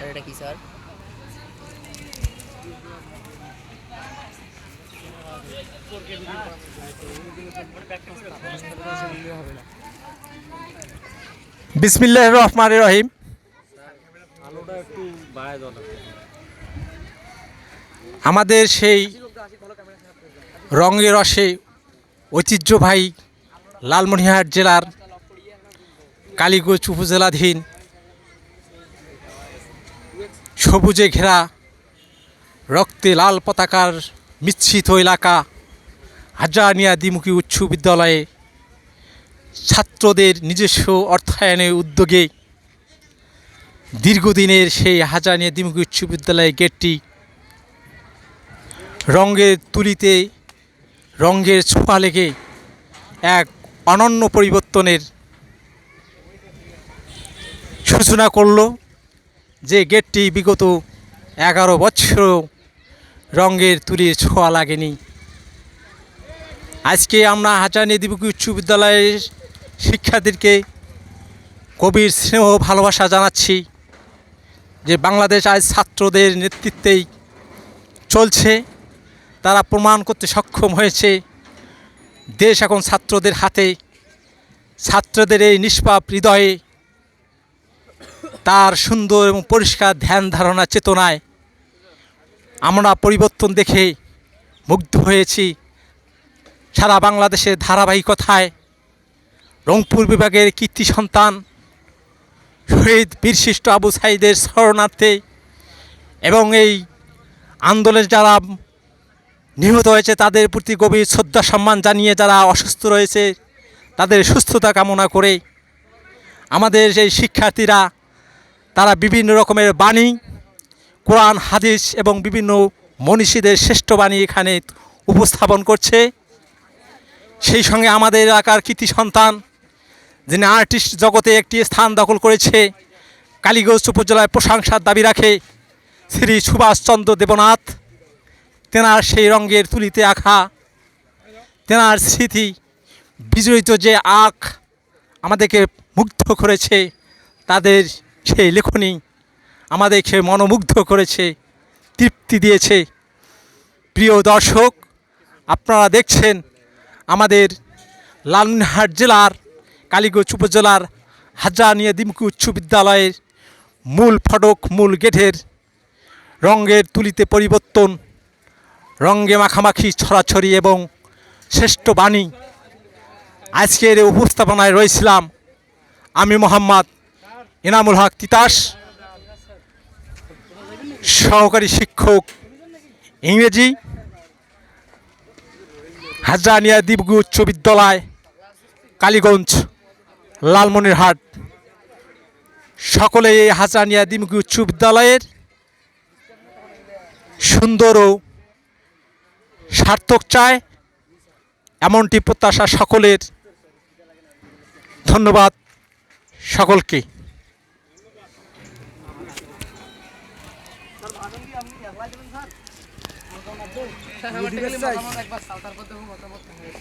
Sir? এটা কি sir বিসমিল্লাহ রহমান রহিম আমাদের সেই রঙে রসে ঐতিহ্যবাহী লালমনিরহাট জেলার কালীগঞ্জ উপজেলাধীন সবুজে ঘেরা, রক্তে লাল পতাকার মিশ্রিত এলাকা, হাজানিয়া দ্বিমুখী উচ্চ বিদ্যালয়ে ছাত্রদের নিজস্ব অর্থায়নের উদ্যোগে দীর্ঘদিনের সেই হাজানিয়া দ্বিমুখী উচ্চ বিদ্যালয়ের গেটটি রঙের তুলিতে, রঙের ছোঁয়া লেগে এক অনন্য পরিবর্তনের সূচনা করল। যে গেটটি বিগত এগারো বছর রঙের তুলির ছোঁয়া লাগেনি। আজকে আমরা হাজানি দ্বিমুখী উচ্চ বিদ্যালয়ের শিক্ষার্থীদেরকে কবির স্নেহ ভালোবাসা জানাচ্ছি যে বাংলাদেশ আজ ছাত্রদের নেতৃত্বেই চলছে। তারা প্রমাণ করতে সক্ষম হয়েছে। দেশ এখন ছাত্রদের হাতে, ছাত্রদের এই নিষ্পাপ হৃদয়ে তার সুন্দর এবং পরিষ্কার ধ্যান ধারণা চেতনায় আমরা পরিবর্তন দেখে মুগ্ধ হয়েছি। সারা বাংলাদেশের ধারাবাহিকতায় রংপুর বিভাগের কীর্তি সন্তান শহীদ বীরশিষ্ট আবু সাইদের স্মরণার্থে এবং এই আন্দোলনে যারা নিহত হয়েছে, তাদের প্রতি গভীর শ্রদ্ধা, সম্মান জানিয়ে যারা অসুস্থ রয়েছে, তাদের সুস্থতা কামনা করে আমাদের এই শিক্ষার্থীরা তারা বিভিন্ন রকমের বাণী, কোরআন, হাদিস এবং বিভিন্ন মনীষীদের শ্রেষ্ঠ বাণী এখানে উপস্থাপন করছে। সেই সঙ্গে আমাদের এলাকার কৃতি সন্তান, যিনি আর্টিস্ট জগতে একটি স্থান দখল করেছে, কালীগঞ্জ উপজেলায় প্রশংসার দাবি রাখে শ্রী সুভাষচন্দ্র দেবনাথ। তেনার সেই রঙের তুলিতে আঁকা, তেনার স্মৃতি বিজড়িত যে আখ আমাদেরকে মুগ্ধ করেছে, তাদের সেই লেখনী আমাদেরকে মনোমুগ্ধ করেছে, তৃপ্তি দিয়েছে। প্রিয় দর্শক, আপনারা দেখছেন আমাদের লালমনিরহাট জেলার, কালীগঞ্জ উপজেলার হাজানিয়া দিমকু উচ্চ বিদ্যালয়ের মূল ফটক, মূল গেটের রঙের তুলিতে পরিবর্তন, রঙে মাখামাখি, ছড়াছড়ি এবং শ্রেষ্ঠ বাণী। আজকের উপস্থাপনায় রয়েছিলাম আমি মোহাম্মদ এনামুল হক তিতাস, সহকারী শিক্ষক ইংরেজি, হাজানিয়া দ্বীপগু উচ্চ বিদ্যালয়, কালীগঞ্জ, লালমনিরহাট। সকলে এই হাজানিয়া দ্বীপগু উচ্চ বিদ্যালয়ের সুন্দর ও সার্থক চায়, এমনটি প্রত্যাশা সকলের। ধন্যবাদ সকলকে। একবার সাল তারপর দেখো মতামত